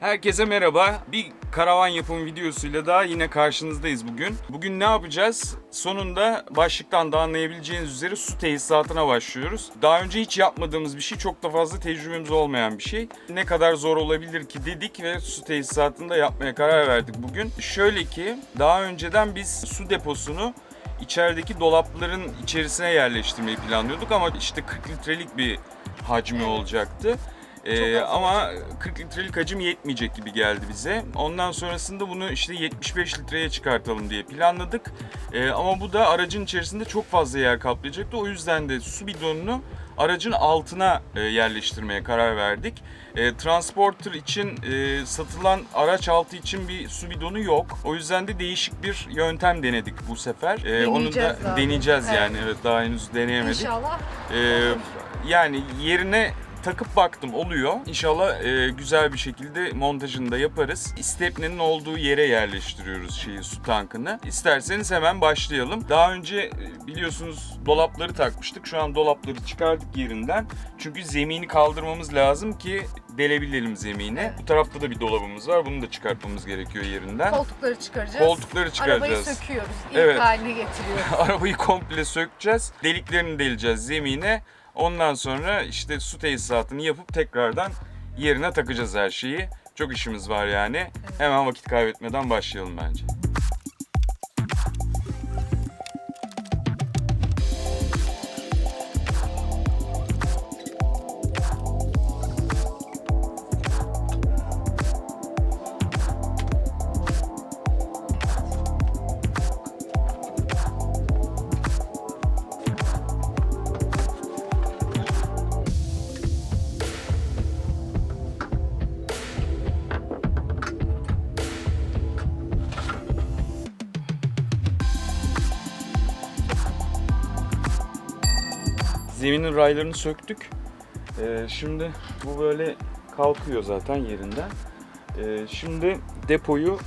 Herkese merhaba. Bir karavan yapım videosuyla daha yine karşınızdayız bugün. Bugün ne yapacağız? Sonunda başlıktan da anlayabileceğiniz üzere su tesisatına başlıyoruz. Daha önce hiç yapmadığımız bir şey, çok da fazla tecrübemiz olmayan bir şey. Ne kadar zor olabilir ki dedik ve su tesisatını da yapmaya karar verdik bugün. Şöyle ki, daha önceden biz su deposunu içerideki dolapların içerisine yerleştirmeyi planlıyorduk ama işte 40 litrelik bir hacmi olacaktı. Ee, ama 40 litrelik hacim yetmeyecek gibi geldi bize. Ondan sonrasında bunu işte 75 litreye çıkartalım diye planladık. Ee, ama bu da aracın içerisinde çok fazla yer kaplayacaktı. O yüzden de su bidonunu aracın altına e, yerleştirmeye karar verdik. E, transporter için e, satılan araç altı için bir su bidonu yok. O yüzden de değişik bir yöntem denedik bu sefer. E, onu da Deneyeceğiz daha. deneyeceğiz Evet. yani. Evet daha henüz deneyemedik. İnşallah. Ee, yani yerine takıp baktım oluyor. İnşallah e, güzel bir şekilde montajını da yaparız. Stepne'nin olduğu yere yerleştiriyoruz şeyi su tankını. İsterseniz hemen başlayalım. Daha önce e, biliyorsunuz dolapları takmıştık. Şu an dolapları çıkardık yerinden. Çünkü zemini kaldırmamız lazım ki delebilelim zemini. Evet. Bu tarafta da bir dolabımız var. Bunu da çıkartmamız gerekiyor yerinden. Koltukları çıkaracağız. Koltukları çıkaracağız. Arabayı söküyoruz. İlk Evet. haline getiriyoruz. Arabayı komple sökeceğiz. Deliklerini deleceğiz zemine. Ondan sonra işte su tesisatını yapıp tekrardan yerine takacağız her şeyi. Çok işimiz var yani. Hemen vakit kaybetmeden başlayalım bence. Zeminin raylarını söktük. Ee, şimdi bu böyle kalkıyor zaten yerinden. Ee, şimdi depoyu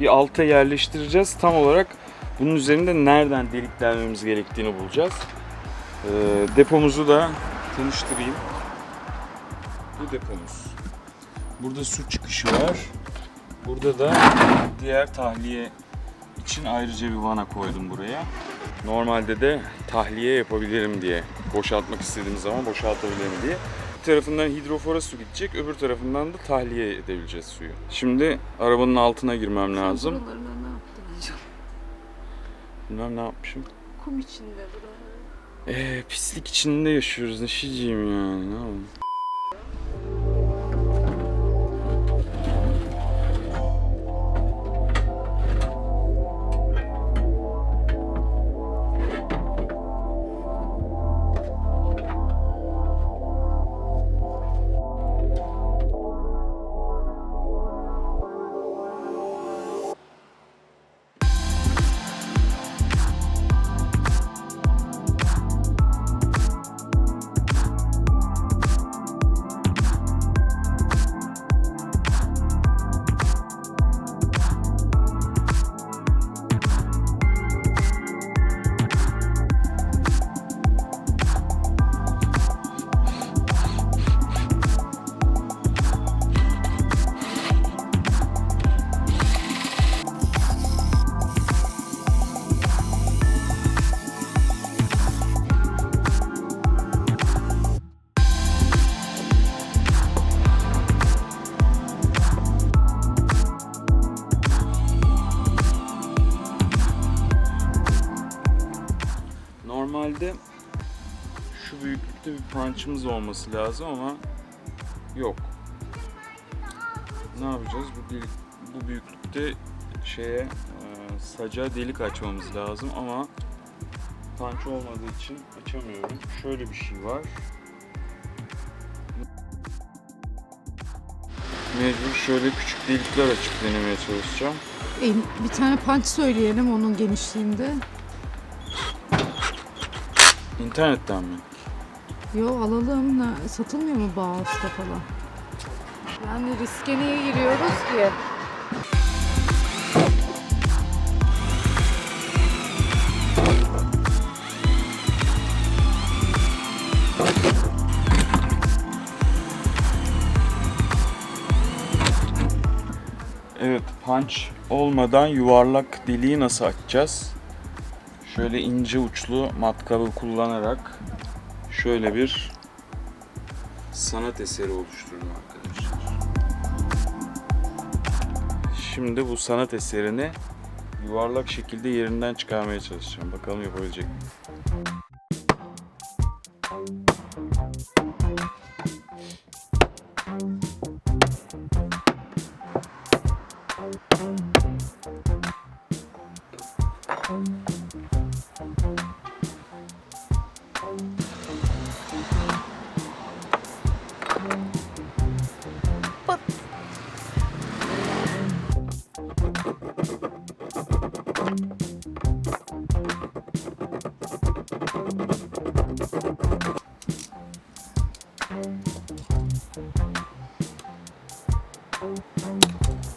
bir alta yerleştireceğiz. Tam olarak bunun üzerinde nereden deliklenmemiz gerektiğini bulacağız. Ee, depomuzu da tanıştırayım. Bu depomuz. Burada su çıkışı var. Burada da diğer tahliye için ayrıca bir vana koydum buraya. Normalde de tahliye yapabilirim diye, boşaltmak istediğim zaman boşaltabilirim diye. Bir tarafından hidrofora su gidecek, öbür tarafından da tahliye edebileceğiz suyu. Şimdi arabanın altına girmem lazım. Buralarına ne yaptın acaba? Bilmem ne yapmışım. Kum içinde buralar. Eee pislik içinde yaşıyoruz, ne şişeceğim yani, ne yapayım? Bir punch'ımız olması lazım ama yok. Ne yapacağız? Bu delik, bu büyüklükte şeye e, saca delik açmamız lazım ama punch olmadığı için açamıyorum. Şöyle bir şey var. Mecbur şöyle küçük delikler açıp denemeye çalışacağım. E, bir tane punch söyleyelim onun genişliğinde. İnternetten mi? Yo alalım. Ne- Satılmıyor mu Bağız'da falan? Yani riske niye giriyoruz ki? Evet, punch olmadan yuvarlak deliği nasıl açacağız? Şöyle ince uçlu matkabı kullanarak şöyle bir sanat eseri oluşturdum arkadaşlar. Şimdi bu sanat eserini yuvarlak şekilde yerinden çıkarmaya çalışacağım. Bakalım yapabilecek miyim?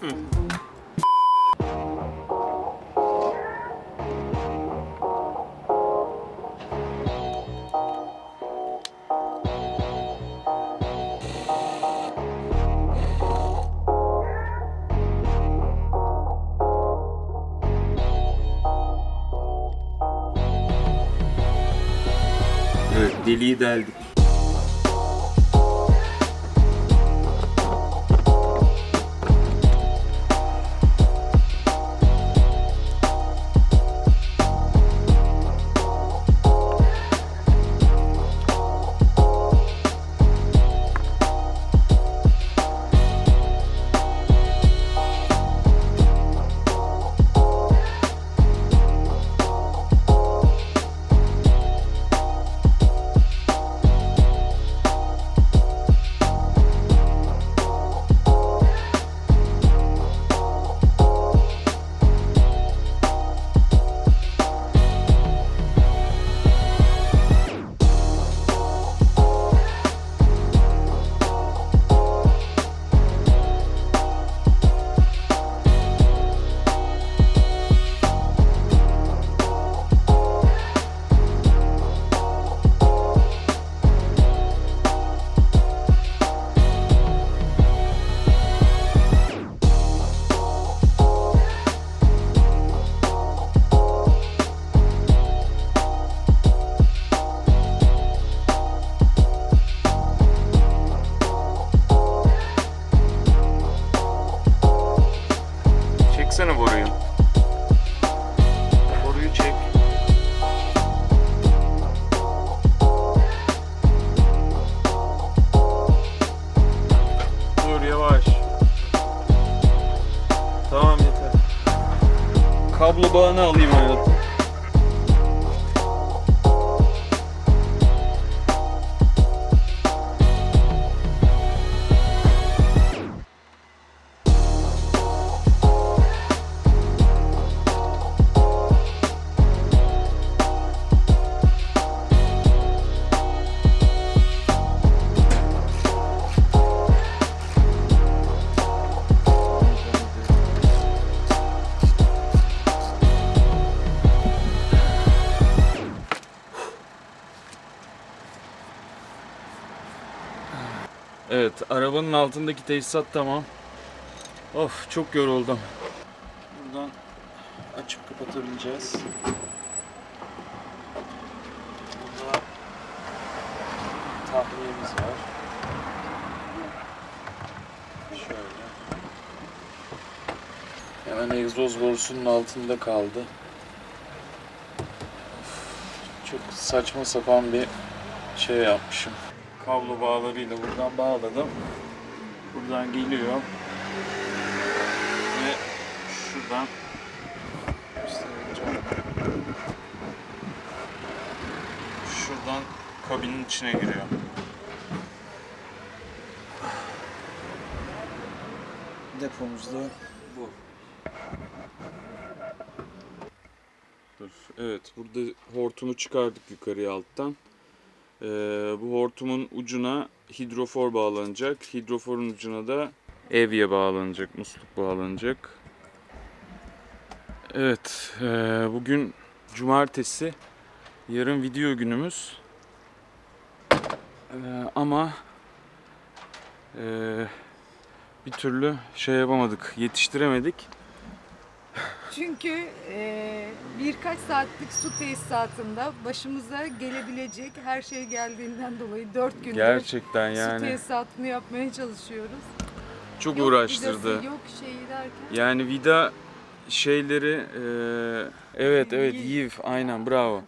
Evet, deliği. Tamam yeter. Kablo bağını alayım hayatım. Arabanın altındaki tesisat tamam. Of, çok yoruldum. Buradan açıp kapatabileceğiz. Burada tahliyemiz var. Şöyle. Hemen egzoz borusunun altında kaldı. Of, çok saçma sapan bir şey yapmışım kablo bağlarıyla buradan bağladım. Buradan geliyor. Ve şuradan. Şuradan kabinin içine giriyor. Depomuz da bu. Dur. Evet, burada hortumu çıkardık yukarıya alttan. Ee, bu hortumun ucuna hidrofor bağlanacak. Hidroforun ucuna da evye bağlanacak, musluk bağlanacak. Evet, ee, bugün cumartesi. Yarın video günümüz. Ee, ama ee, bir türlü şey yapamadık, yetiştiremedik. Çünkü e, birkaç saatlik su tesisatında başımıza gelebilecek her şey geldiğinden dolayı dört gündür Gerçekten su yani tesisatını yapmaya çalışıyoruz. çok Yok uğraştırdı. vidası, yok şeyi derken. Yani vida şeyleri e, evet evet Yiv. yiv aynen bravo.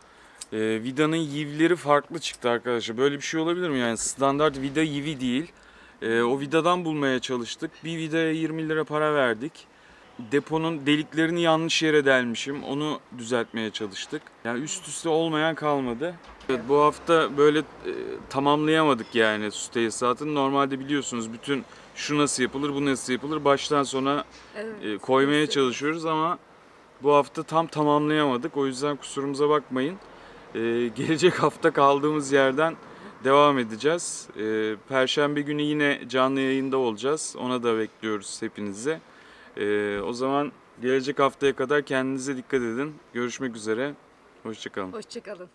E, vidanın yivleri farklı çıktı arkadaşlar. Böyle bir şey olabilir mi? Yani standart vida yivi değil. E, o vidadan bulmaya çalıştık. Bir vidaya 20 lira para verdik. Deponun deliklerini yanlış yere delmişim. Onu düzeltmeye çalıştık. Yani üst üste olmayan kalmadı. Evet, bu hafta böyle e, tamamlayamadık yani su tesisatını. Normalde biliyorsunuz bütün şu nasıl yapılır, bu nasıl yapılır baştan sona Evet. e, koymaya Neyse. çalışıyoruz ama bu hafta tam tamamlayamadık. O yüzden kusurumuza bakmayın. E, gelecek hafta kaldığımız yerden devam edeceğiz. E, Perşembe günü yine canlı yayında olacağız. Ona da bekliyoruz hepinizi. E, o zaman gelecek haftaya kadar kendinize dikkat edin. Görüşmek üzere. Hoşçakalın. Hoşçakalın.